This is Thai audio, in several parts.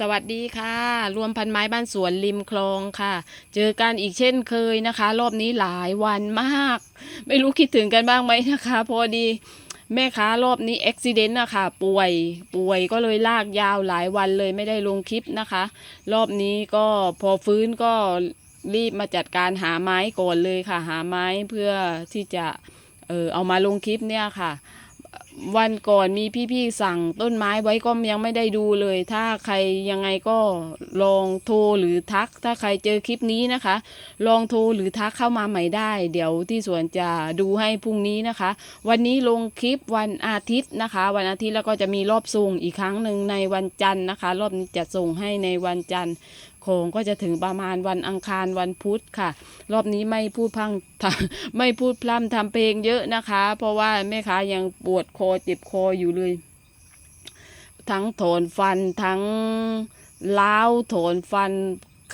สวัสดีค่ะ รวมพันไม้บ้านสวนริมคลองค่ะ เจอกันอีกเช่นเคยนะคะ รอบนี้หลายวันมาก ไม่รู้คิดถึงกันบ้างไหมนะคะ พอดีแม่ค้ารอบนี้อุบิเหตุนะคะป่วยป่วยก็เลยลากยาวหลายวันเลยไม่ได้ลงคลิปนะคะ รอบนี้ก็พอฟื้นก็รีบมาจัดการหาไม้ก่อนเลยค่ะ หาไม้เพื่อที่จะเออเอามาลงคลิปเนี่ยค่ะ วันก่อนมีพี่ๆสั่งต้นไม้ไว้ก็ยังไม่ได้ดูเลย ถ้าใครยังไงก็ลองโทรหรือทัก ถ้าใครเจอคลิปนี้นะคะ ลองโทรหรือทักเข้ามาใหม่ได้ เดี๋ยวที่สวนจะดูให้พรุ่งนี้นะคะ วันนี้ลงคลิปวันอาทิตย์นะคะ วันอาทิตย์แล้วก็จะมีรอบส่งอีกครั้งหนึ่งในวันจันทร์นะคะ รอบนี้จะส่งให้ในวันจันทร์ ขงก็จะถึงประมาณวันอังคารวันพุธค่ะ รอบนี้ไม่พูดพังไม่พูดพร่ำทำเพลงเยอะนะคะ เพราะว่าแม่ค้ายังปวดคอเจ็บคออยู่เลย ทั้งโถนฟันทั้งล้าวโถนฟัน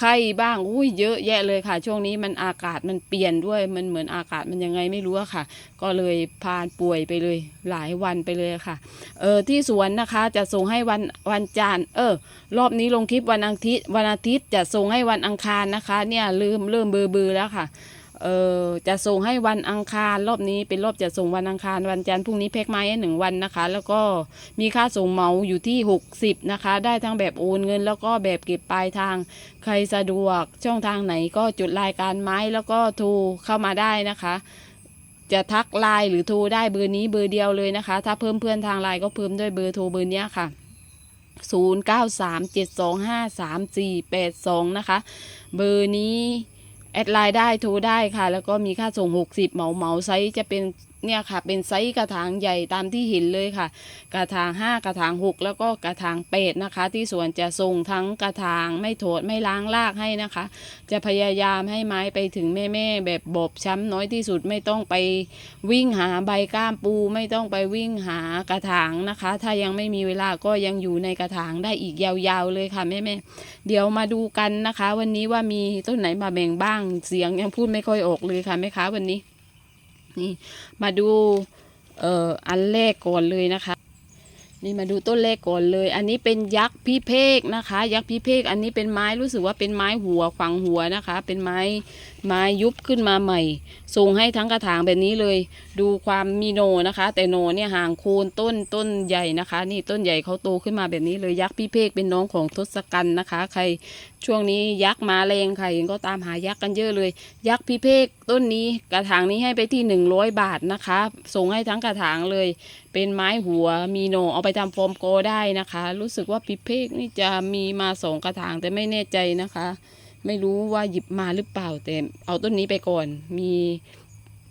ไข้บ้างอุ้ยเยอะแยะเลยค่ะ ช่วงนี้มันอากาศมันเปลี่ยนด้วย มันเหมือนอากาศมันยังไงไม่รู้อะค่ะ ก็เลยพานป่วยไปเลยหลายวันไปเลยค่ะ เออที่สวนนะคะจะส่งให้วันวันจันทร์เออ รอบนี้ลงคลิปวันอาทิตย์วันอาทิตย์จะส่งให้วันอังคารนะคะ เนี่ยลืมเริ่มเบอร์เบอร์แล้วค่ะ เออจะส่งให้วันอังคารรอบนี้เป็นรอบจะส่งวันอังคารวันจันทร์พรุ่งนี้แพ็คไม้ให้หนึ่งวันนะคะ แล้วก็มีค่าส่งเหมาอยู่ที่ 60 นะคะ ได้ทั้งแบบโอนเงิน แล้วก็แบบเก็บปลายทางใครสะดวกช่องทางไหนก็จุดรายการไม้แล้วก็โทรเข้ามาได้นะคะ จะทักไลน์หรือโทรได้เบอร์นี้เบอร์เดียวเลยนะคะ ถ้าเพิ่มเพื่อนทางไลน์ก็เพิ่มด้วยเบอร์โทรเบอร์นี้ค่ะ0 9 3 7 2 5 3 4 8 2 นะคะ เบอร์นี้ แอดไลน์ได้โทรได้ค่ะ แล้วก็มีค่าส่ง 60 เหมาเหมาไซส์จะเป็น เนี่ยค่ะ เป็นไซส์กระถางใหญ่ตามที่เห็นเลยค่ะ กระถาง 5 กระถาง 6 แล้วก็กระถาง8นะคะ ที่สวนจะส่งทั้งกระถางไม่โถดไม่ล้างรากให้นะคะ จะพยายามให้ไม้ไปถึงแม่ๆแบบบอบช้ำน้อยที่สุดไม่ต้องไปวิ่งหาใบก้ามปูไม่ต้องไปวิ่งหากระถางนะคะ ถ้ายังไม่มีเวลาก็ยังอยู่ในกระถางได้อีกยาวๆเลยค่ะแม่ๆเดี๋ยวมาดูกันนะคะ วันนี้ว่ามีต้นไหนมาแบ่งบ้างเสียงยังพูดไม่ค่อยออกเลยค่ะแม่ค้าวันนี้ นี่มาดูเอ่ออันแรกก่อนเลยนะคะ นี่มาดูต้นแรกก่อนเลย อันนี้เป็นยักษ์พิเภกนะคะ ยักษ์พิเภกอันนี้เป็นไม้รู้สึกว่าเป็นไม้หัวขวางหัวนะคะ เป็นไม้ไม้ยุบขึ้นมาใหม่ส่งให้ทั้งกระถางแบบนี้เลย ดูความมีโนนะคะ แต่โนเนี่ยห่างโคนต้นต้นใหญ่นะคะ นี่ต้นใหญ่เขาโตขึ้นมาแบบนี้เลยยักษ์พิเภกเป็นน้องของทศกัณฐ์นะคะ ใคร ช่วงนี้ยักษ์มาแรงใครก็ตามหายักษ์กันเยอะเลย ยักษ์พิเภกต้นนี้กระถางนี้ให้ไปที่หนึ่งร้อยบาทนะคะ ส่งให้ทั้งกระถางเลย เป็นไม้หัวมีโนเอาไปทำโฟมโกได้นะคะ รู้สึกว่าพิเภกนี่จะมีมาสองกระถางแต่ไม่แน่ใจนะคะ ไม่รู้ว่าหยิบมาหรือเปล่าแต่เอาต้นนี้ไปก่อนมี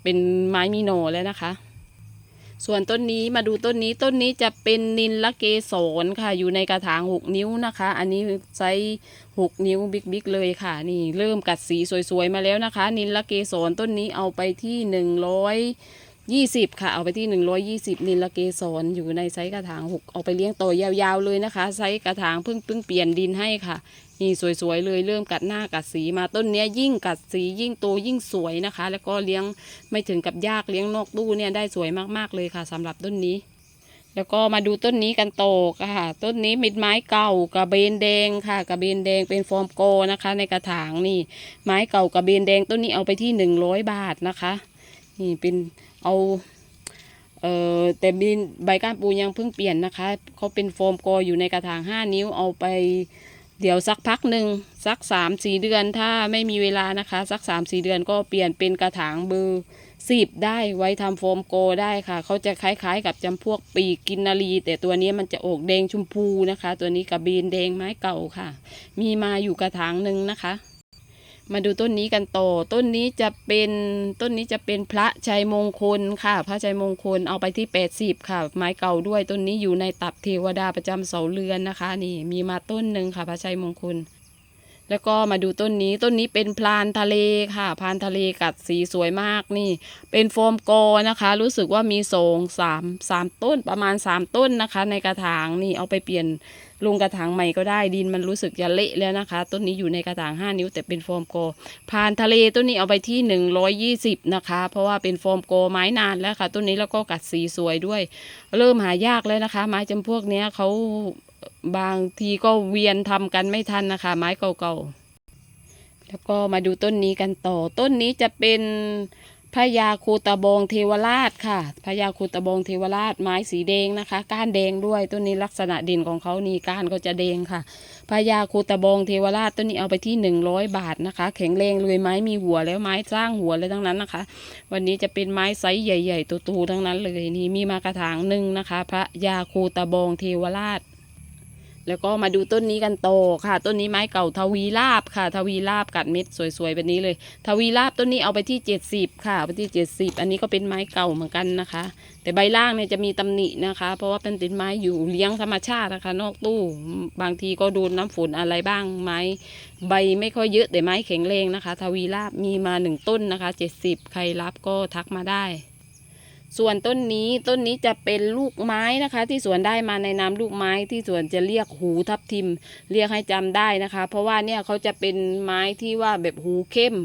เป็นไม้มีโนแล้วนะคะ ส่วนต้นนี้มาดูต้นนี้ต้นนี้จะเป็นนินละเกสรค่ะ อยู่ในกระถางหกนิ้วนะคะ อันนี้ไซส์หกนิ้วบิ๊กๆเลยค่ะ นี่เริ่มกัดสีสวยๆมาแล้วนะคะ นินละเกสรต้นนี้เอาไปที่หนึ่งร้อย ยี่สิบค่ะ เอาไปที่หนึ่งร้อยยี่สิบนิลเกสรอยู่ในไซส์กระถางหกเอาไปเลี้ยงโตอยาวๆเลยนะคะ ไซส์กระถางเพิ่งเพิ่งเปลี่ยนดินให้ค่ะ นี่สวยๆเลยเริ่มกัดหน้ากัดสีมาต้นเนี้ยยิ่งกัดสียิ่งโตยิ่งสวยนะคะ แล้วก็เลี้ยงไม่ถึงกับยากเลี้ยงนอกตู้เนี่ยได้สวยมากๆเลยค่ะสำหรับต้นนี้ แล้วก็มาดูต้นนี้กันโตอค่ะ ต้นนี้เป็นไม้เก่ากระเบนแดงค่ะกระเบนแดงเป็นฟอร์มโกนะคะ ในกระถางนี่ ไม้เก่ากระเบนแดงต้นนี้เอาไปที่หนึ่งร้อยบาทนะคะ นี่เป็น เอาเอ่อแต่บินใบก้านปูยังเพิ่งเปลี่ยนนะคะเขาเป็นโฟมโกอยู่ในกระถางห้านิ้วเอาไปเดี๋ยวสักพักหนึ่งสักสามสี่เดือนถ้าไม่มีเวลานะคะ สักสามสี่เดือนก็เปลี่ยนเป็นกระถางเบอร์สิบได้ไว้ทำโฟมโกได้ค่ะเขาจะคล้ายๆ กับจำพวกปีกกินนารี แต่ตัวนี้มันจะออกแดงชมพูนะคะ ตัวนี้กระเบนแดงไม้เก่าค่ะ มีมาอยู่กระถางหนึ่งนะคะ มาดูต้นนี้กันต่อ ต้นนี้จะเป็นต้นนี้จะเป็นพระชัยมงคลค่ะ พระชัยมงคลเอาไปที่ 80 ค่ะ ไม้เก่าด้วยต้นนี้อยู่ในตับเทวดาประจำเสาเรือนนะคะ นี่มีมาต้นหนึ่งค่ะ พระชัยมงคล แล้วก็มาดูต้นนี้ต้นนี้เป็นพลานทะเลค่ะพลานทะเลกัดสีสวยมากนี่ เป็นโฟมโกนะคะ รู้สึกว่ามีสองสามสามต้นประมาณสามต้นนะคะ ในกระถางนี่เอาไปเปลี่ยน ลงกระถางใหม่ก็ได้ดินมันรู้สึกจะเละแล้วนะคะ ต้นนี้อยู่ในกระถางห้านิ้วแต่เป็นโฟมโกพานทะเลต้นนี้เอาไปที่หนึ่งร้อยยี่สิบนะคะ เพราะว่าเป็นโฟมโกไม้นานแล้วค่ะ ต้นนี้แล้วก็กัดสีสวยด้วย เริ่มหายากแล้วนะคะ ไม้จำพวกนี้เขาบางทีก็เวียนทำกันไม่ทันนะคะ ไม้เก่าๆแล้วก็มาดูต้นนี้กันต่อ ต้นนี้จะเป็น พระยาคูตะบองเทวราชค่ะพระยาคูตะบองเทวราชไม้สีแดงนะคะ ก้านแดงด้วยต้นนี้ลักษณะด่นของเขานี่ก้านก็จะแดงค่ะพระยาคูตะบองเทวราชต้นนี้เอาไปที่หนึ่งร้อยบาทนะคะ แข็งแรงเลยไม้มีหัวแล้วไม้สร้างหัวเลยทั้งนั้นนะคะ วันนี้จะเป็นไม้ไซส์ใหญ่ๆโตๆทั้งนั้นเลยนี่มีมากระถางหนึ่งนะคะ พระยาคูตะบองเทวราช แล้วก็มาดูต้นนี้กันโตอค่ะ ต้นนี้ไม้เก่าทวีลาบค่ะ ทวีลาบกัดเม็ดสวยๆแบบนี้เลย ทวีลาบต้นนี้เอาไปที่ 70 ค่ะเอาไปที่ 70 อันนี้ก็เป็นไม้เก่าเหมือนกันนะคะ แต่ใบล่างเนี่ยจะมีตำหนินะคะ เพราะว่าเป็นเป็นไม้อยู่เลี้ยงธรรมชาตินะคะ นอกตู้บางทีก็โดนน้ำฝนอะไรบ้างไม้ใบไม่ค่อยเยอะแต่ไม้แข็งแรงนะคะ ทวีลาบมีมาหนึ่งต้นนะคะ 70 ใครรับก็ทักมาได้ ส่วนต้นนี้ต้นนี้จะเป็นลูกไม้นะคะ ที่สวนได้มาในนามลูกไม้ที่สวนจะเรียกหูทับทิม เรียกให้จำได้นะคะ เพราะว่าเนี่ยเขาจะเป็นไม้ที่ว่าแบบหูเข้ม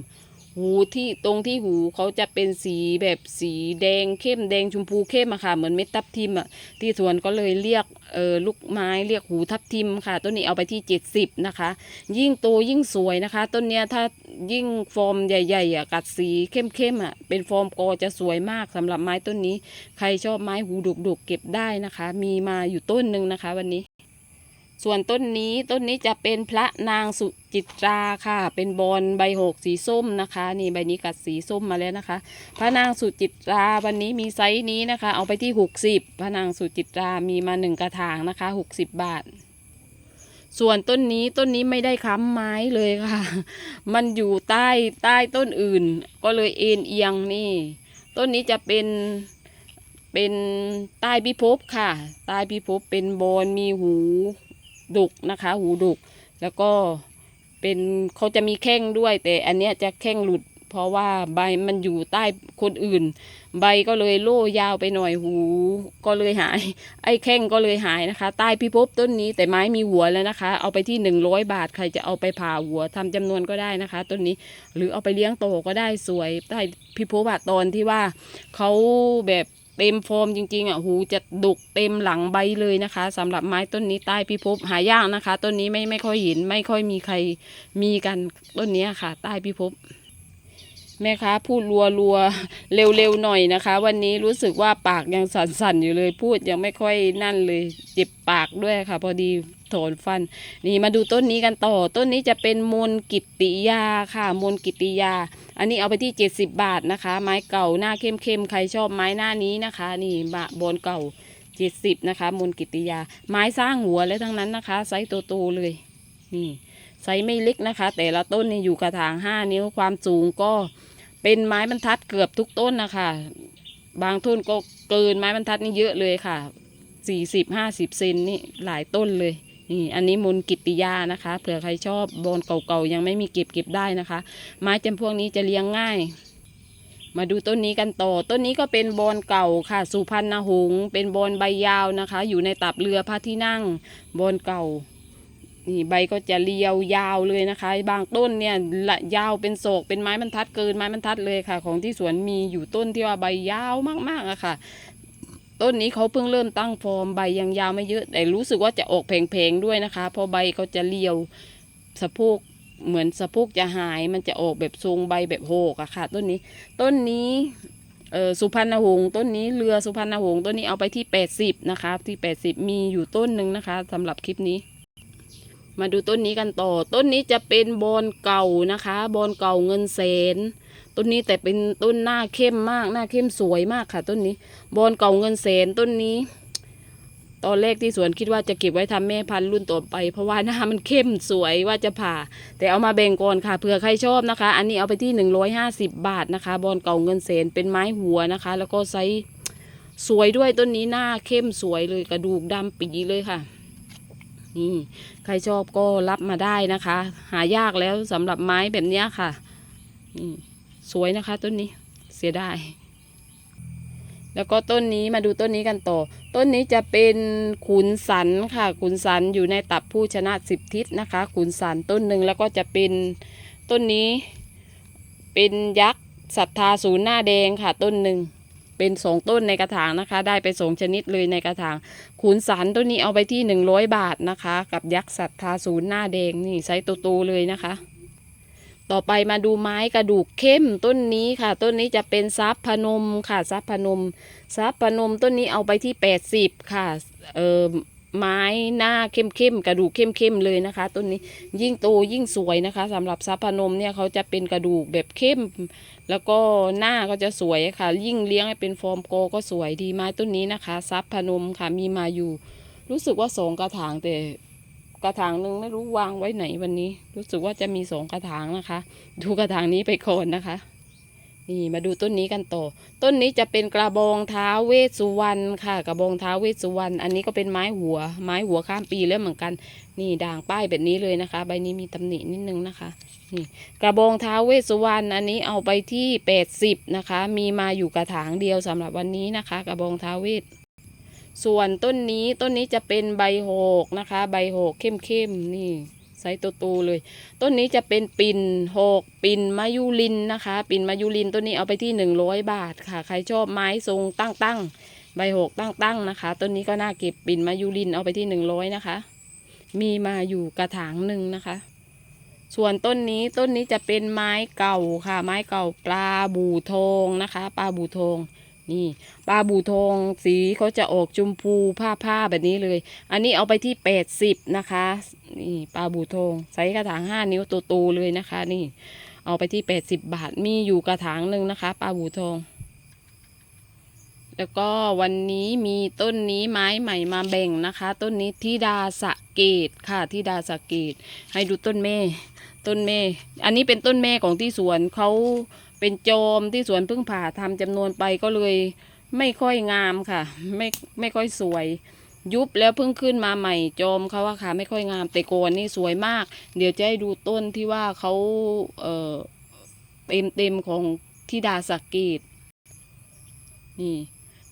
หูที่ตรงที่หูเขาจะเป็นสีแบบสีแดงเข้มแดงชมพูเข้มอะค่ะ เหมือนเม็ดทับทิมอะที่สวนก็เลยเรียกเออลูกไม้เรียกหูทับทิมค่ะ ต้นนี้เอาไปที่ 70 นะคะ ยิ่งโตยิ่งสวยนะคะ ต้นเนี้ยถ้ายิ่งฟอร์มใหญ่ๆอะกัดสีเข้มๆอะเป็นฟอร์มกอจะสวยมากสำหรับไม้ต้นนี้ ใครชอบไม้หูดุกๆเก็บได้นะคะ มีมาอยู่ต้นหนึ่งนะคะวันนี้ ส่วนต้นนี้ต้นนี้จะเป็นพระนางสุจิตราค่ะ เป็นบอนใบหกสีส้มนะคะ นี่ใบนี้กัดสีส้มมาแล้วนะคะ พระนางสุจิตราวันนี้มีไซส์นี้นะคะ เอาไปที่หกสิบพระนางสุจิตรามีมาหนึ่งกระถางนะคะหกสิบบาท ส่วนต้นนี้ต้นนี้ไม่ได้ค้ำไม้เลยค่ะ มันอยู่ใต้ใต้ต้นอื่น ก็เลยเอ็นเอียงนี่ ต้นนี้จะเป็นเป็นใต้พิภพค่ะ ใต้พิภพเป็นบอนมีหู ดุกนะคะ หูดุก แล้วก็เป็นเขาจะมีแข้งด้วย แต่อันเนี้ยจะแข้งหลุด เพราะว่าใบมันอยู่ใต้คนอื่น ใบก็เลยโล่ยาวไปหน่อยหู ก็เลยหาย ไอ้แข้งก็เลยหายนะคะ ใต้พิภพต้นนี้แต่ไม้มีหัวแล้วนะคะ เอาไปที่หนึ่งร้อยบาทใครจะเอาไปผ่าหัวทำจำนวนก็ได้นะคะต้นนี้หรือเอาไปเลี้ยงโตก็ได้สวยใต้พิภพตอนที่ว่าเขาแบบ เต็มฟอร์มจริงๆอะหูจะดุกเต็มหลังใบเลยนะคะสำหรับไม้ต้นนี้ใต้พิภพหายากนะคะ ต้นนี้ไม่ไม่ค่อยเห็นไม่ค่อยมีใครมีกันต้นนี้ค่ะ ใต้พิภพ แม่ค้าพูดรัวรัวๆเร็วๆหน่อยนะคะ วันนี้รู้สึกว่าปากยังสั่นๆอยู่เลย พูดยังไม่ค่อยนั่นเลยเจ็บปากด้วยค่ะ พอดีถอนฟัน นี่มาดูต้นนี้กันต่อ ต้นนี้จะเป็นมนกิติยาค่ะ มนกิติยา อันนี้เอาไปที่ 70 บาทนะคะ ไม้เก่าหน้าเข้มๆใครชอบไม้หน้านี้นะคะ นี่บะบอนเก่า 70 นะคะ มนกิตติยา ไม้สร้างหัวแล้วทั้งนั้นนะคะไซส์โตๆเลย นี่ ไซส์ไม่เล็กนะคะ แต่ละต้นนี่อยู่กระถาง 5 นิ้วความสูงก็เป็นไม้บรรทัดเกือบทุกต้นนะคะ บางต้นก็เกินไม้บรรทัดนี่เยอะเลยค่ะ 40 50 เซนนี่หลายต้นเลยนี่อันนี้มนกิติยานะคะ เผื่อใครชอบบอนเก่าๆยังไม่มีเก็บเก็บได้นะคะ ไม้จำพวกนี้จะเลี้ยงง่าย มาดูต้นนี้กันต่อ ต้นนี้ก็เป็นบอนเก่าค่ะ สุพรรณหงส์เป็นบอนใบยาวนะคะ อยู่ในตับเรือพระที่นั่งบอนเก่า นี่ใบก็จะเรียวยาวเลยนะคะ บางต้นเนี่ยละยาวเป็นโศกเป็นไม้บรรทัดเกินไม้บรรทัดเลยค่ะ ของที่สวนมีอยู่ต้นที่ว่าใบยาวมากๆอะค่ะ ต้นนี้เขาเพิ่งเริ่มตั้งฟอร์มใบยังยาวไม่เยอะแต่รู้สึกว่าจะออกแผงๆด้วยนะคะ เพราะใบเขาจะเรียวสะโพกเหมือนสะโพกจะหายมันจะออกแบบทรงใบแบบโหกอะค่ะ ต้นนี้ต้นนี้เออสุพรรณหงส์ต้นนี้เรือสุพรรณหงส์ต้นนี้เอาไปที่ 80 นะคะที่ 80 มีอยู่ต้นหนึ่งนะคะสำหรับคลิปนี้ มาดูต้นนี้กันต่อ ต้นนี้จะเป็นบอนเก่านะคะ บอนเก่าเงินแสน ต้นนี้แต่เป็นต้นหน้าเข้มมาก หน้าเข้มสวยมากค่ะ ต้นนี้ บอนเก่าเงินแสนต้นนี้ ตอนแรกที่สวนคิดว่าจะเก็บไว้ทำแม่พันธุ์รุ่นต่อไป เพราะว่าหน้ามันเข้มสวยว่าจะผ่า แต่เอามาแบ่งก่อนค่ะเผื่อใครชอบนะคะ อันนี้เอาไปที่150บาทนะคะ บอนเก่าเงินแสนเป็นไม้หัวนะคะ แล้วก็ไซส์สวยด้วยต้นนี้หน้าเข้มสวยเลยกระดูกดำปีเลยค่ะ นี่ใครชอบก็รับมาได้นะคะ หายากแล้วสำหรับไม้แบบนี้ค่ะนี่สวยนะคะต้นนี้เสียดายแล้วก็ต้นนี้มาดูต้นนี้กันต่อ ต้นนี้จะเป็นขุนสันค่ะ ขุนสันอยู่ในตับผู้ชนะสิบทิศนะคะ ขุนสันต้นหนึ่งแล้วก็จะเป็นต้นนี้เป็นยักษ์ศรัทธาศูนย์หน้าแดงค่ะต้นหนึ่ง เป็นสองต้นในกระถางนะคะ ได้ไปสองชนิดเลยในกระถางขุนสันต้นนี้เอาไปที่หนึ่งร้อยบาทนะคะ กับยักษ์ศรัทธาศูนย์หน้าแดงนี่ไซส์โตๆเลยนะคะ ต่อไปมาดูไม้กระดูกเข้มต้นนี้ค่ะ ต้นนี้จะเป็นซับพนมค่ะซับพนมซับพนมต้นนี้เอาไปที่แปดสิบค่ะเออ ไม้หน้าเข้มๆกระดูกเข้มๆเลยนะคะต้นนี้ยิ่งโตยิ่งสวยนะคะสำหรับซับพนมเนี่ยเขาจะเป็นกระดูกแบบเข้ม แล้วก็หน้าก็จะสวยค่ะ ยิ่งเลี้ยงให้เป็นฟอร์มโกก็สวยดีไม้ต้นนี้นะคะซับพนมค่ะมีมาอยู่ รู้สึกว่าสองกระถางแต่กระถางหนึ่งไม่รู้วางไว้ไหนวันนี้ รู้สึกว่าจะมีสองกระถางนะคะ ดูกระถางนี้ไปก่อนนะคะ นี่มาดูต้นนี้กันต่อ ต้นนี้จะเป็นกระบองเท้าเวสสุวรรณค่ะ กระบองเท้าเวสสุวรรณอันนี้ก็เป็นไม้หัว ไม้หัวข้ามปีแล้วเหมือนกัน นี่ด่างป้ายแบบนี้เลยนะคะ ใบนี้มีตำหนินิดนึงนะคะ นี่กระบองเท้าเวสสุวรรณอันนี้เอาไปที่แปดสิบนะคะ มีมาอยู่กระถางเดียวสำหรับวันนี้นะคะ กระบองเท้าเวสส่วนต้นนี้ต้นนี้จะเป็นใบโหกนะคะ ใบโหกเข้มๆนี่ ไซส์โตๆเลย ต้นนี้จะเป็นปิ่นหกปิ่นมายุลินนะคะ ปิ่นมายุลินต้นนี้เอาไปที่หนึ่งร้อยบาทค่ะ ใครชอบไม้ทรงตั้งๆใบหกตั้งๆนะคะ ต้นนี้ก็น่าเก็บปิ่นมายุลินเอาไปที่หนึ่งร้อยนะคะ มีมาอยู่กระถางหนึ่งนะคะ ส่วนต้นนี้ต้นนี้จะเป็นไม้เก่าค่ะ ไม้เก่าปลาบูทองนะคะ ปลาบูทอง นี่ปลาบูทองสีเขาจะออกชมพูผ้าผ้าแบบนี้เลย อันนี้เอาไปที่แปดสิบนะคะ นี่ปลาบูทองไซส์กระถางห้านิ้วโตๆเลยนะคะ นี่ เอาไปที่แปดสิบบาทมีอยู่กระถางหนึ่งนะคะปลาบูทอง แล้วก็วันนี้มีต้นนี้ไม้ใหม่มาแบ่งนะคะ ต้นนี้ทิดาสะเกตค่ะทิดาสะเกตให้ดูต้นแม่ต้นแม่ อันนี้เป็นต้นแม่ของที่สวนเขาเป็นโจมที่สวนเพิ่งผ่าทำจำนวนไปก็เลยไม่ค่อยงามค่ะ ไม่ไม่ค่อยสวย ยุบแล้วเพิ่งขึ้นมาใหม่โจมเขาว่าค่ะ ไม่ค่อยงามแต่โกนนี่สวยมาก เดี๋ยวจะให้ดูต้นที่ว่าเขาเอ่อเต็มเต็มของทิดาสะเกตนี่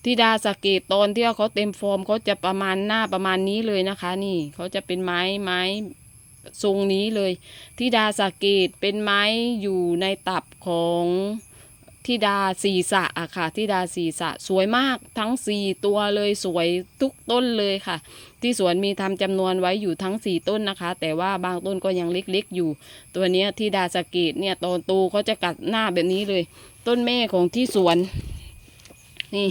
ทิดาสะเกตตอนที่ว่าเขาเต็มฟอร์มเขาจะประมาณหน้าประมาณนี้เลยนะคะ นี่เขาจะเป็นไม้ไม้ ทรงนี้เลยทิดาสะเกตเป็นไม้อยู่ในตับของทิดาศีสะอะค่ะทิดาศีสะสวยมากทั้งสี่ตัวเลยสวยทุกต้นเลยค่ะ ที่สวนมีทำจำนวนไว้อยู่ทั้งสี่ต้นนะคะ แต่ว่าบางต้นก็ยังเล็กๆอยู่ ตัวเนี้ยทิดาสะเกตเนี่ยตอนโตเขาจะกัดหน้าแบบนี้เลย ต้นแม่ของที่สวน นี่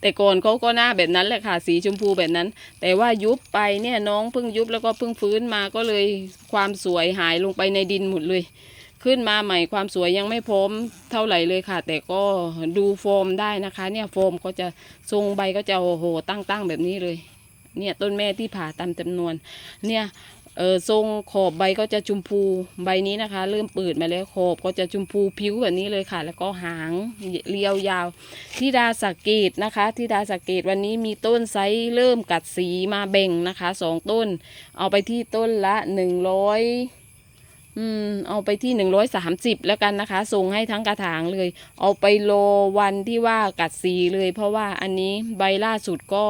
แต่ก่อนเขาก็หน้าแบบนั้นแหละค่ะสีชมพูแบบนั้น แต่ว่ายุบไปเนี่ยน้องเพิ่งยุบแล้วก็เพิ่งฟื้นมาก็เลยความสวยหายลงไปในดินหมดเลย ขึ้นมาใหม่ความสวยยังไม่พร้อมเท่าไหร่เลยค่ะ แต่ก็ดูโฟมได้นะคะ เนี่ยโฟมก็จะทรงใบก็จะโอ้โหตั้งๆแบบนี้เลย เนี่ยต้นแม่ที่ผ่าตามจำนวน เนี่ย เออทรงขอบใบก็จะชมพูใบนี้นะคะ เริ่มเปิดมาแล้วขอบก็จะชมพูผิวแบบนี้เลยค่ะ แล้วก็หางเรียวยาวทิดาสะเกตนะคะทิดาสะเกตวันนี้มีต้นไซส์เริ่มกัดสีมาแบ่งนะคะสองต้น เอาไปที่ต้นละหนึ่งร้อยอืมเอาไปที่หนึ่งร้อยสามสิบแล้วกันนะคะ ส่งให้ทั้งกระถางเลย เอาไปโลวันที่ว่ากัดสีเลย เพราะว่าอันนี้ใบล่าสุดก็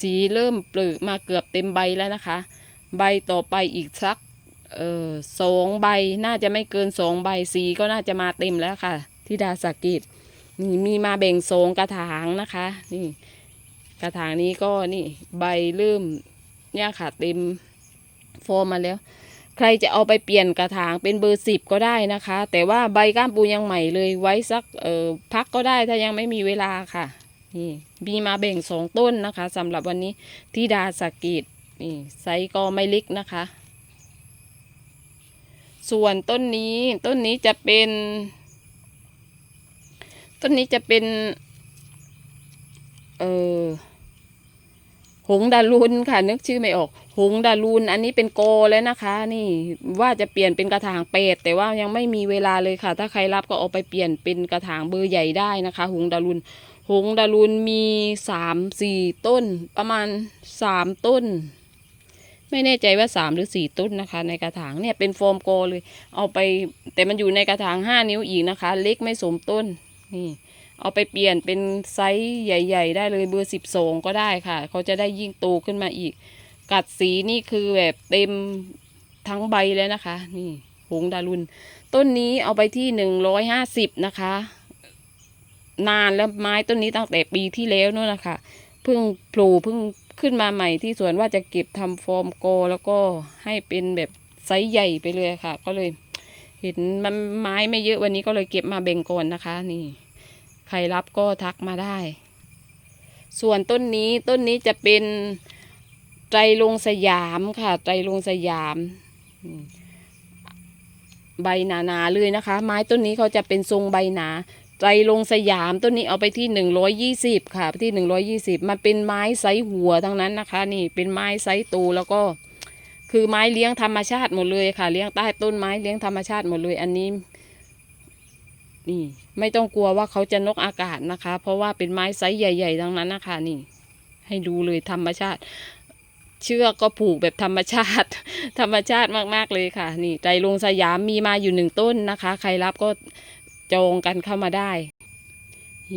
สีเริ่มเปลือกมาเกือบเต็มใบแล้วนะคะ ใบต่อไปอีกสักเออสองใบน่าจะไม่เกินสองใบสีก็น่าจะมาเต็มแล้วค่ะทิดาสะเกตนี่มีมาแบ่งโซงกระถางนะคะ นี่ กระถางนี้ก็นี่ใบเริ่มเนี่ยค่ะเต็มฟอร์มมาแล้ว ใครจะเอาไปเปลี่ยนกระถางเป็นเบอร์สิบก็ได้นะคะ แต่ว่าใบก้ามปูยังใหม่เลยไว้สักเออพักก็ได้ถ้ายังไม่มีเวลาค่ะนี่มีมาแบ่งสองต้นนะคะสำหรับวันนี้ที่ดาสกิด นี่ไซส์ก็ไม่เล็กนะคะ ส่วนต้นนี้ต้นนี้จะเป็น ต้นนี้จะเป็น เออหงดารุนค่ะ นึกชื่อไม่ออก หงดารุนอันนี้เป็นโกแล้วนะคะ นี่ว่าจะเปลี่ยนเป็นกระถางเป็ดแต่ว่ายังไม่มีเวลาเลยค่ะ ถ้าใครรับก็เอาไปเปลี่ยนเป็นกระถางเบอร์ใหญ่ได้นะคะ หงดารุนหงดารุนมีสามสี่ต้น ประมาณสามต้น ไม่แน่ใจว่าสามหรือสี่ต้นนะคะ ในกระถางเนี่ยเป็นโฟมโกเลย เอาไปแต่มันอยู่ในกระถางห้านิ้วอีกนะคะ เล็กไม่สมต้นนี่เอาไปเปลี่ยนเป็นไซส์ใหญ่ ๆ ได้เลยเบอร์สิบสองก็ได้ค่ะ เขาจะได้ยิ่งโตขึ้นมาอีก กัดสีนี่คือแบบเต็มทั้งใบแล้วนะคะ นี่หงดารุน ต้นนี้เอาไปที่หนึ่งร้อยห้าสิบนะคะ นานแล้วไม้ต้นนี้ตั้งแต่ปีที่แล้วนู่นนะคะเพิ่งโผล่เพิ่ง ขึ้นมาใหม่ที่สวนว่าจะเก็บทำฟอร์มโก แล้วก็ให้เป็นแบบไซส์ใหญ่ไปเลยค่ะ ก็เลย เห็นมันไม้ไม่เยอะวันนี้ก็เลยเก็บมาแบ่งก่อนนะคะ นี่ ใครรับก็ทักมาได้ ส่วนต้นนี้ต้นนี้จะเป็นไตรลงสยามค่ะ ไตรลงสยามอืมใบหนาๆเลยนะคะ ไม้ต้นนี้เขาจะเป็นทรงใบหนา ไตรลงสยามต้นนี้เอาไปที่หนึ่งร้อยยี่สิบค่ะไปที่หนึ่งร้อยี่สิบมันเป็นไม้ไซส์หัวทั้งนั้นนะคะ นี่เป็นไม้ไซส์โตแล้วก็ คือไม้เลี้ยงธรรมชาติหมดเลยค่ะ เลี้ยงใต้ต้นไม้เลี้ยงธรรมชาติหมดเลย อันนี้ นี่ไม่ต้องกลัวว่าเขาจะนกอากาศนะคะ เพราะว่าเป็นไม้ไซส์ใหญ่ๆทั้งนั้นนะคะนี่ ให้ดูเลยธรรมชาติ เชือกก็ผูกแบบธรรมชาติ ธรรมชาติมากๆเลยค่ะ นี่ไตรลงสยามมีมาอยู่หนึ่งต้นนะคะ ใครรับก็ จองกันเข้ามาได้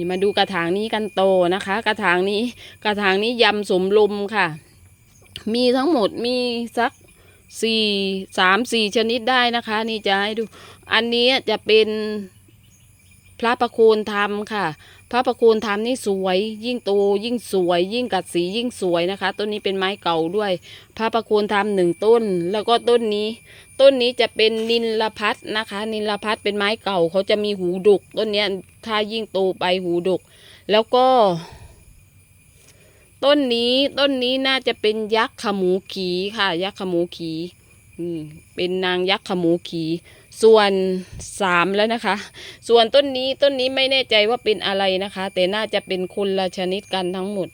มาดูกระถางนี้กันโตนะคะ กระถางนี้กระถางนี้ยำสมลมค่ะ มีทั้งหมดมีสักสี่สามสี่ชนิดได้นะคะ นี่จะให้ดู อันนี้จะเป็นพระประโคนธรรมค่ะ พระประคนธรรมนี่สวย ยิ่งโตยิ่งสวย ยิ่งกัดสียิ่งสวยนะคะ ต้นนี้เป็นไม้เก่าด้วย พระประคนธรรมหนึ่งต้น แล้วก็ต้นนี้ ต้นนี้จะเป็นนินลพัทนะคะ นินลพัทเป็นไม้เก่าเขาจะมีหูดุก ต้นนี้ถ้ายิ่งโตไปหูดุก แล้วก็ ต้นนี้ต้นนี้น่าจะเป็นยักษ์ขมูขีค่ะ ยักษ์ขมูขีอืมเป็นนางยักษ์ขมูขี ส่วนสามแล้วนะคะ ส่วนต้นนี้ต้นนี้ไม่แน่ใจว่าเป็นอะไรนะคะ แต่น่าจะเป็นคนละชนิดกันทั้งหมด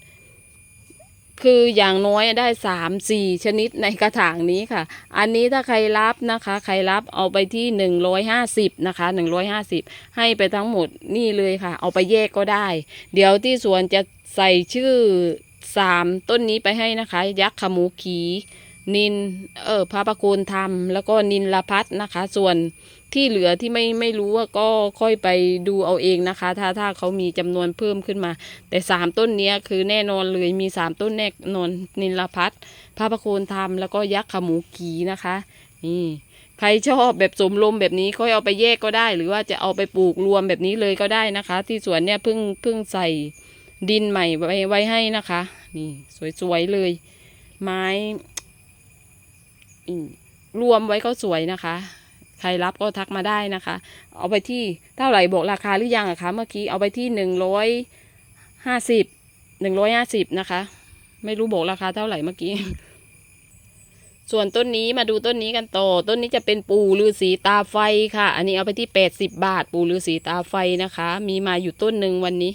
คืออย่างน้อยได้สามสี่ชนิดในกระถางนี้ค่ะ อันนี้ถ้าใครรับนะคะ ใครรับเอาไปที่หนึ่งร้อยห้าสิบนะคะหนึ่งร้อยห้าสิบให้ไปทั้งหมดนี่เลยค่ะ เอาไปแยกก็ได้ เดี๋ยวที่สวนจะใส่ชื่อสามต้นนี้ไปให้นะคะ ยักษ์ขมูขี นินเออพระประโคนธรรม แล้วก็นินลพัฒนะคะ ส่วนที่เหลือที่ไม่ไม่รู้ว่าก็ค่อยไปดูเอาเองนะคะ ถ้าถ้าเขามีจำนวนเพิ่มขึ้นมา แต่สามต้นนี้คือแน่นอนเลยมีสามต้นแน่นอนนินลพัฒพระประโคนธรรม แล้วก็ยักษ์ขมูขีนะคะ นี่ใครชอบแบบสมลมแบบนี้ค่อยเอาไปแยกก็ได้ หรือว่าจะเอาไปปลูกรวมแบบนี้เลยก็ได้นะคะ ที่สวนเนี่ยเพิ่งเพิ่งใส่ดินใหม่ไว้ไว้ให้นะคะ นี่สวยๆเลย ไม้ รวมไว้ก็สวยนะคะ ใครรับก็ทักมาได้นะคะ เอาไปที่เท่าไหร่บอกราคาหรือยังอะคะ เมื่อกี้เอาไปที่หนึ่งร้อยห้าสิบหนึ่งร้อยห้าสิบนะคะ ไม่รู้บอกราคาเท่าไหร่เมื่อกี้ ส่วนต้นนี้มาดูต้นนี้กันต่อ ต้นนี้จะเป็นปู่ฤาษีตาไฟค่ะ อันนี้เอาไปที่แปดสิบบาท ปู่ฤาษีตาไฟนะคะ มีมาอยู่ต้นหนึ่งวันนี้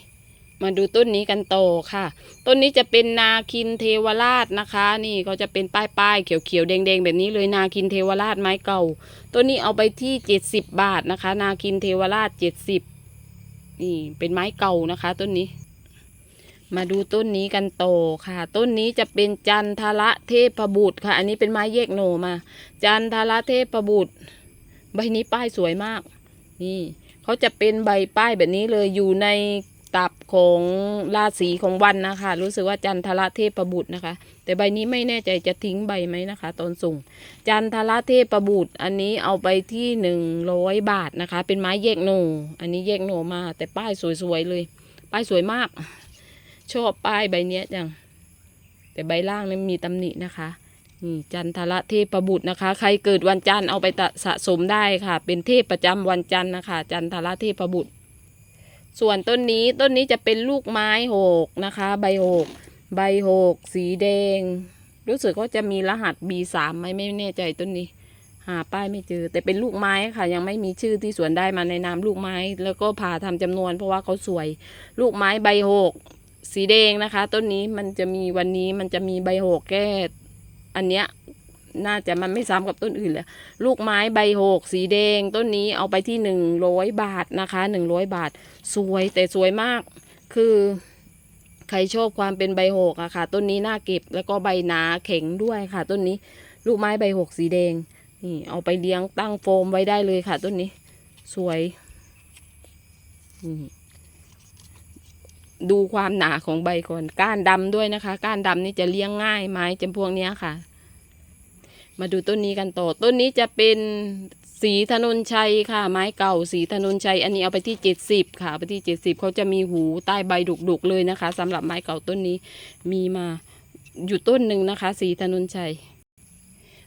มาดูต้นนี้กันโตค่ะ ต้นนี้จะเป็นนาคินเทวราชนะคะ นี่ก็จะเป็นป้ายป้ายๆเขียวๆแดงแบบนี้เลยนาคินเทวราชไม้เก่า ต้นนี้เอาไปที่เจ็ดสิบบาทนะคะ นาคินเทวราชเจ็ดสิบนี่เป็นไม้เก่านะคะ ต้นนี้ มาดูต้นนี้กันโตค่ะ ต้นนี้จะเป็นจันทระเทพบุตรค่ะ อันนี้เป็นไม้แยกโหนมา จันทระเทพบุตร ใบนี้ป้ายสวยมาก นี่เขาจะเป็นใบป้ายแบบนี้เลยอยู่ใน ตับของราศีของวันนะคะ รู้สึกว่าจันทระเทพบุตรนะคะ แต่ใบนี้ไม่แน่ใจจะทิ้งใบไหมนะคะ ตอนส่ง จันทระเทพบุตร อันนี้เอาไปที่หนึ่งร้อยบาทนะคะ เป็นไม้แยกโหนอันนี้แยกโหนมา แต่ป้ายสวยๆเลย ป้ายสวยมาก ชอบป้ายใบเนี้ยจังแต่ใบล่างนั้นมีตำหนินะคะนี่จันทระเทพบุตรนะคะ ใครเกิดวันจันทร์เอาไปสะสมได้ค่ะ เป็นเทพประจำวันจันทร์นะคะ จันทระเทพบุตร ส่วนต้นนี้ต้นนี้จะเป็นลูกไม้หกนะคะ ใบหกใบหกสีแดง รู้สึกว่าจะมีรหัส B3 ไหมไม่แน่ใจต้นนี้ หาป้ายไม่เจอ แต่เป็นลูกไม้ค่ะ ยังไม่มีชื่อที่สวนได้มาในนามลูกไม้ แล้วก็ผ่าทำจำนวนเพราะว่าเขาสวย ลูกไม้ใบหกสีแดงนะคะ ต้นนี้มันจะมีวันนี้มันจะมีใบหกแก้อันเนี้ย น่าจะมันไม่ซ้ำกับต้นอื่นเลยลูกไม้ใบหกสีแดง ต้นนี้เอาไปที่หนึ่งร้อยบาทนะคะหนึ่งร้อยบาท สวยแต่สวยมาก คือ ใครชอบความเป็นใบหกอะค่ะ ต้นนี้น่าเก็บแล้วก็ใบหนาแข็งด้วยค่ะ ต้นนี้ ลูกไม้ใบหกสีแดงนี่เอาไปเลี้ยงตั้งโฟมไว้ได้เลยค่ะ ต้นนี้ สวยนี่ดูความหนาของใบก่อน ก้านดำด้วยนะคะ ก้านดำนี่จะเลี้ยงง่ายไม้จำพวกเนี้ยค่ะ มาดูต้นนี้กันต่อ ต้นนี้จะเป็นสีถนนชัยค่ะ ไม้เก่าสีถนนชัย อันนี้เอาไปที่เจ็ดสิบค่ะไปที่เจ็ดสิบเขาจะมีหูใต้ใบดุกๆเลยนะคะสำหรับไม้เก่าต้นนี้มีมาอยู่ต้นหนึ่งนะคะ สีถนนชัย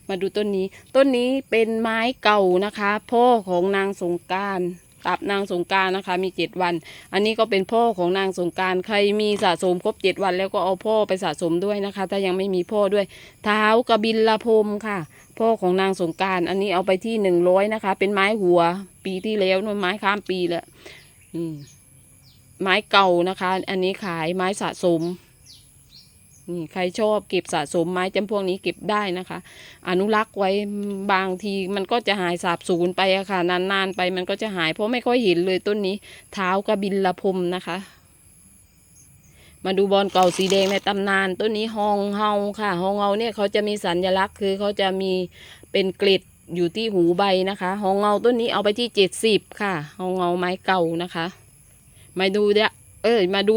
มาดูต้นนี้ ต้นนี้เป็นไม้เก่านะคะ พ่อของนางสงการ ตับนางสงการนะคะมีเจ็ดวัน อันนี้ก็เป็นพ่อของนางสงการใครมีสะสมครบเจ็ดวัน แล้วก็เอาพ่อไปสะสมด้วยนะคะ ถ้ายังไม่มีพ่อด้วยเท้ากระบินละพรมค่ะ พ่อของนางสงการอันนี้เอาไปที่หนึ่งร้อยนะคะ เป็นไม้หัว ปีที่แล้วนู่นไม้ข้ามปีแล้วอืมไม้เก่านะคะ อันนี้ขายไม้สะสม นี่ใครชอบเก็บสะสมไม้จำพวกนี้เก็บได้นะคะ อนุรักษ์ไว้บางทีมันก็จะหายสาบสูญไปอะค่ะ นานๆไปมันก็จะหาย เพราะไม่ค่อยเห็นเลยต้นนี้ เท้ากระบินละพมนะคะ มาดูบอลเก่าสีแดงในตำนานต้นนี้ฮองเฮาค่ะฮองเฮาเนี่ยเขาจะมีสัญลักษณ์คือเขาจะมีเป็นกล็ดอยู่ที่หูใบนะคะฮองเงาต้นนี้เอาไปที่เจ็ดสิบค่ะฮองเงาไม้เก่านะคะ มาดูเนี่ยเอ้ยมาดู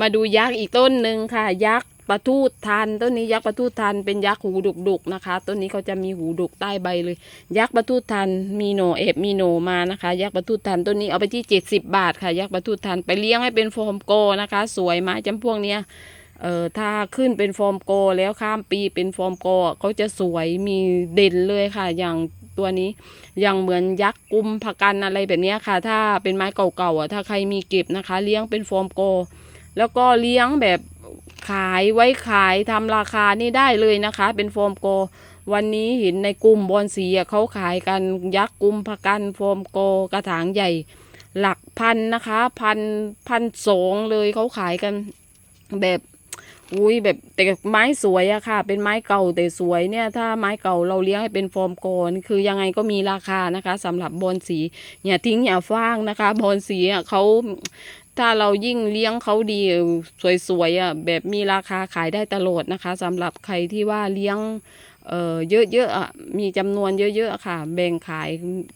มาดูยักษ์อีกต้นหนึ่งค่ะ ยักษ์ ปะทูดทันต้นนี้ยักษ์ปะทูดทันเป็นยักษ์หูดุกๆนะคะต้นนี้เขาจะมีหูดุกใต้ใบเลย ยักษ์ปะทูดทันมีโหนเอบมีโหนมานะคะ ยักษ์ปะทูดทันต้นนี้เอาไปที่เจ็ดสิบบาทค่ะ ยักษ์ปะทูดทันไปเลี้ยงให้เป็นโฟมโกนะคะ สวยไม้จำพวกเนี้ยเอ่อถ้าขึ้นเป็นฟอร์มโกแล้วข้ามปีเป็นฟอร์มโกเขาจะสวยมีเด่นเลยค่ะ อย่างตัวนี้อย่างเหมือนยักษ์กุมพกันอะไรแบบนี้ค่ะ ถ้าเป็นไม้เก่าๆอะถ้าใครมีเก็บนะคะ เลี้ยงเป็นฟอร์มโก แล้วก็เลี้ยงแบบ ขายไว้ขายทำราคานี่ได้เลยนะคะ เป็นโฟมโก วันนี้เห็นในกลุ่มบอลสีเขาขายกันยักษ์กลุ่มพกันโฟมโกกระถางใหญ่ หลักพันนะคะพันพันสองเลยเขาขายกันแบบอุ้ยแบบแต่ไม้สวยอะค่ะ เป็นไม้เก่าแต่สวยเนี่ย ถ้าไม้เก่าเราเลี้ยงให้เป็นฟอร์มโกนคือยังไงก็มีราคานะคะสำหรับบอนสีอย่าทิ้งอย่าฟ้างนะคะ บอนสีเขา ถ้าเรายิ่งเลี้ยงเขาดีสวยๆอะแบบมีราคาขายได้ตลอดนะคะสำหรับใครที่ว่าเลี้ยงเอ่อเยอะๆอะมีจำนวนเยอะๆค่ะ แบ่งขาย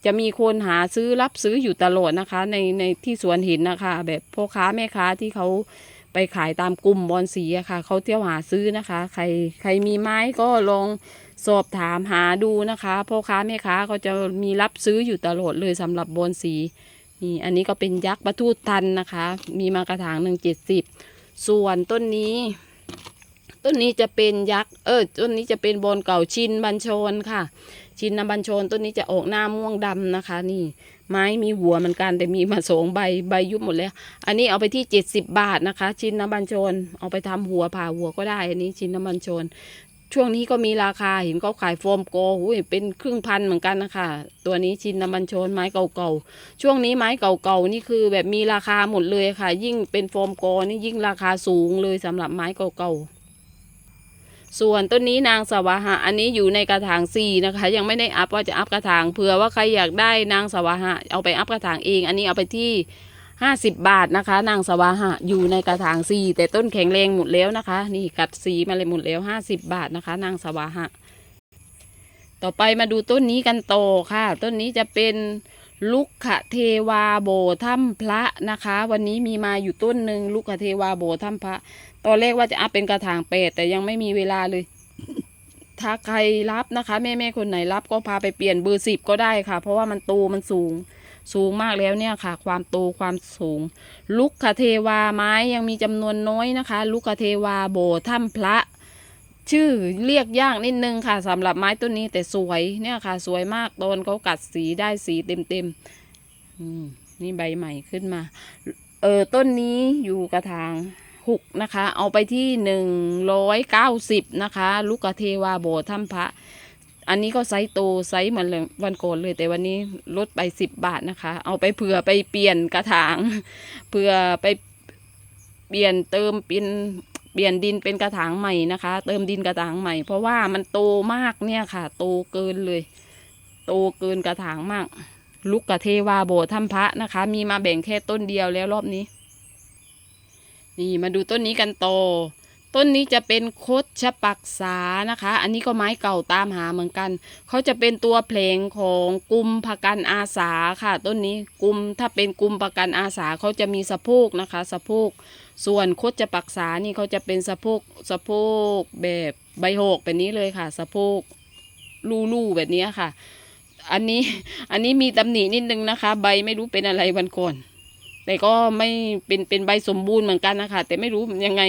จะมีคนหาซื้อรับซื้ออยู่ตลอดนะคะ ในในที่สวนห็นนะคะ แบบพ่อค้าแม่ค้าที่เขาไปขายตามกลุ่มบอนสีอะค่ะเขาเที่ยวหาซื้อนะคะ ใครใครมีไม้ก็ลองสอบถามหาดูนะคะพ่อค้าแม่ค้าเขาจะมีรับซื้ออยู่ตลอดเลยสำหรับบอนสี นี่อันนี้ก็เป็นยักษ์ประทูตันนะคะ มีมากระถางหนึ่งเจ็ดสิบส่วนต้นนี้ ต้นนี้จะเป็นยักษ์เออต้นนี้จะเป็นบอนเก่าชินบัญชรค่ะ ชินนบัญชรต้นนี้จะออกหน้าม่วงดำนะคะ นี่ ไม้มีหัวเหมือนกันแต่มีมาสองใบใบยุบหมดแล้ว อันนี้เอาไปที่เจ็ดสิบบาทนะคะ ชินนบัญชรเอาไปทำหัวผ่าหัวก็ได้ อันนี้ชินนบัญชร ช่วงนี้ก็มีราคาเห็นเขาขายโฟมโกหุยเป็นครึ่งพันเหมือนกันนะคะ ตัวนี้ชินน้ำบัญชรไม้เก่าๆ ช่วงนี้ไม้เก่าๆนี่คือแบบมีราคาหมดเลยค่ะ ยิ่งเป็นโฟมโกนี่ยิ่งราคาสูงเลยสำหรับไม้เก่าๆ ส่วนต้นนี้นางสวาหะ อันนี้อยู่ในกระถางสี่นะคะ ยังไม่ได้อัพว่าจะอัพกระถางเผื่อว่าใครอยากได้นางสวาหะ เอาไปอัพกระถางเอง อันนี้เอาไปที่ ห้าสิบบาทนะคะ นางสวาหะอยู่ในกระถางสีแต่ต้นแข็งแรงหมดแล้วนะคะ นี่กัดสีมาเลยหมดแล้วห้าสิบบาทนะคะ นางสวาหะ ต่อไปมาดูต้นนี้กันโตค่ะ ต้นนี้จะเป็นลุกขเทวาโบถ้ำพระนะคะ วันนี้มีมาอยู่ต้นหนึ่งลุกขเทวาโบถ้ำพระ ตอนแรกว่าจะอัพเป็นกระถางเปดแต่ยังไม่มีเวลาเลย ถ้าใครรับนะคะ แม่แม่คนไหนรับก็พาไปเปลี่ยนเบอร์สิบก็ได้ค่ะ เพราะว่ามันโตมันสูง สูงมากแล้วเนี่ยค่ะ ความโตความสูง ลุกขเทวาไม้ยังมีจำนวนน้อยนะคะ ลุกขเทวาโบถ้ำพระ ชื่อเรียกยากนิดนึงค่ะสำหรับไม้ต้นนี้แต่สวยเนี่ยค่ะ สวยมากตอนเขากัดสีได้สีเต็มเต็มๆนี่ใบใหม่ขึ้นมา เออต้นนี้อยู่กระถางหกนะคะ เอาไปที่หนึ่งร้อยเก้าสิบนะคะ ลูกกระเทวาโบถ้ำพระ อันนี้ก็ไซส์โตไซส์เหมือนเลยวันก่อนเลย แต่วันนี้ลดไปสิบบาทนะคะ เอาไปเผื่อไปเปลี่ยนกระถางเผื่อไปเปลี่ยนเติมเป็นเปลี่ยนดินเป็นกระถางใหม่นะคะ เติมดินกระถางใหม่ เพราะว่ามันโตมากเนี่ยค่ะ โตเกินเลย โตเกินกระถางมาก ลูกกระเทวาโบถ้ำพระนะคะ มีมาแบ่งแค่ต้นเดียวแล้วรอบนี้ นี่มาดูต้นนี้กันโต ต้นนี้จะเป็นคดชะปักษานะคะ อันนี้ก็ไม้เก่าตามหาเหมือนกัน เขาจะเป็นตัวเพลงของกลุ่มพกันอาสาค่ะ ต้นนี้กลุ่มถ้าเป็นกลุ่มปะกันอาสาเขาจะมีสะโพกนะคะ สะโพกส่วนคดจะปักษานี่เขาจะเป็นสะโพกสะโพกแบบใบหกแบบนี้เลยค่ะ สะโพกลู่ๆแบบนี้ค่ะ อันนี้อันนี้มีตำหนินิดนึงนะคะ ใบไม่รู้เป็นอะไรวันก่อนแต่ก็ไม่เป็นเป็นใบสมบูรณ์เหมือนกันนะคะแต่ไม่รู้ยังไง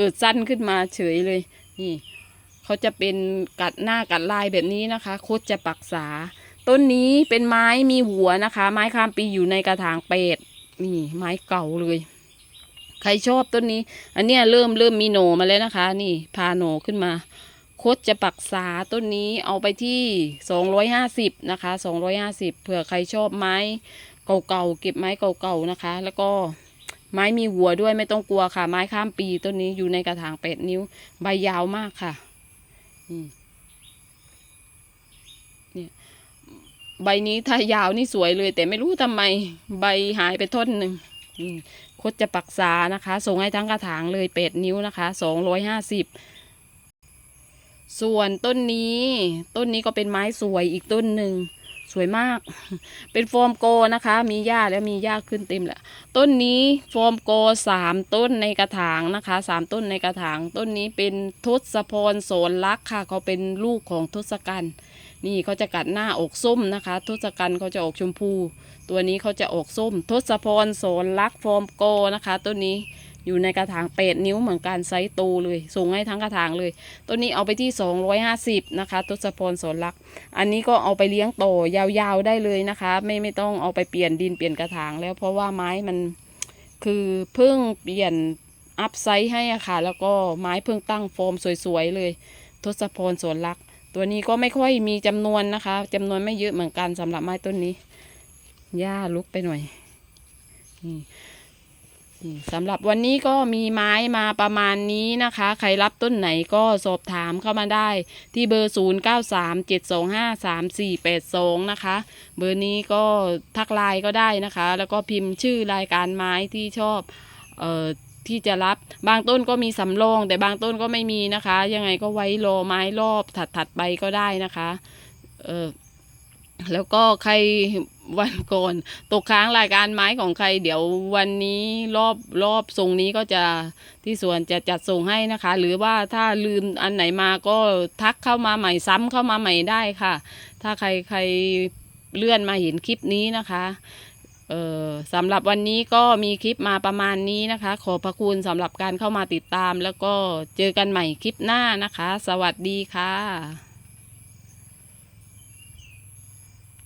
เกิดสั้นขึ้นมาเฉยเลย นี่เขาจะเป็นกัดหน้ากัดลายแบบนี้นะคะ โคตรจะปักษา ต้นนี้เป็นไม้มีหัวนะคะ ไม้ข้ามปีอยู่ในกระถางเป็ดนี่ไม้เก่าเลย ใครชอบต้นนี้ อันเนี้ยเริ่มเริ่มมีโหนมาแล้วนะคะ นี่พาโหนขึ้นมาโคตรจะปักษาต้นนี้เอาไปที่สองร้อยห้าสิบนะคะสองร้อยห้าสิบเผื่อใครชอบไม้เก่าๆเก็บไม้เก่าๆนะคะ แล้วก็ ไม้มีหัวด้วยไม่ต้องกลัวค่ะ ไม้ข้ามปีต้นนี้อยู่ในกระถางแปดนิ้ว ใบยาวมากค่ะนี่เนี่ยใบนี้ถ้ายาวนี่สวยเลย แต่ไม่รู้ทำไมใบหายไปท่อนหนึ่งโคตรจะปักษานะคะ ส่งให้ทั้งกระถางเลยแปดนิ้วนะคะสองร้อยห้าสิบส่วนต้นนี้ ต้นนี้ก็เป็นไม้สวยอีกต้นหนึ่ง สวยมาก เป็นฟอร์มโกนะคะ มีหญ้าแล้วมีหญ้าขึ้นเต็มแหละต้นนี้ฟอร์มโกสามต้นในกระถางนะคะสามต้นในกระถาง ต้นนี้เป็นทศพรโสนลักษ์ค่ะ เขาเป็นลูกของทศกัณฐ์นี่เขาจะกัดหน้าอกส้มนะคะ ทศกัณฐ์เขาจะออกชมพู ตัวนี้เขาจะออกส้ม ทศพรโสนลักษ์ฟอร์มโกนะคะ ต้นนี้ อยู่ในกระถางแปดนิ้วเหมือนกันไซส์โตเลยส่งให้ทั้งกระถางเลยต้นนี้เอาไปที่ 250 นะคะทศพรสนลัก อันนี้ก็เอาไปเลี้ยงโตยาวๆได้เลยนะคะ ไม่ไม่ต้องเอาไปเปลี่ยนดินเปลี่ยนกระถางแล้วเพราะว่าไม้มันคือเพิ่งเปลี่ยนอัพไซส์ให้อะค่ะ แล้วก็ไม้เพิ่งตั้งโฟมสวยๆเลย ทศพรสนลัก ตัวนี้ก็ไม่ค่อยมีจำนวนนะคะจำนวนไม่เยอะเหมือนกันสำหรับไม้ต้นนี้หญ้าลุกไปหน่อยนี่ นี่สำหรับวันนี้ก็มีไม้มาประมาณนี้นะคะ ใครรับต้นไหนก็สอบถามเข้ามาได้ ที่เบอร์ 0 9 3 7 2 5 3 4 8 2 นะคะ เบอร์นี้ก็ทักไลน์ก็ได้นะคะ แล้วก็พิมพ์ชื่อรายการไม้ที่ชอบเอ่อที่จะรับบางต้นก็มีสำรองแต่บางต้นก็ไม่มีนะคะ ยังไงก็ไว้รอไม้รอบถัดๆไปก็ได้นะคะเออแล้วก็ใคร วันก่อนตกค้างรายการไม้ของใคร เดี๋ยววันนี้รอบรอบทรงนี้ก็จะที่สวนจะจัดส่งให้นะคะ หรือว่าถ้าลืมอันไหนมาก็ทักเข้ามาใหม่ซ้ำเข้ามาใหม่ได้ค่ะ ถ้าใครใครเลื่อนมาเห็นคลิปนี้นะคะเออสำหรับวันนี้ก็มีคลิปมาประมาณนี้นะคะ ขอพระคุณสำหรับการเข้ามาติดตาม แล้วก็เจอกันใหม่คลิปหน้านะคะ สวัสดีค่ะ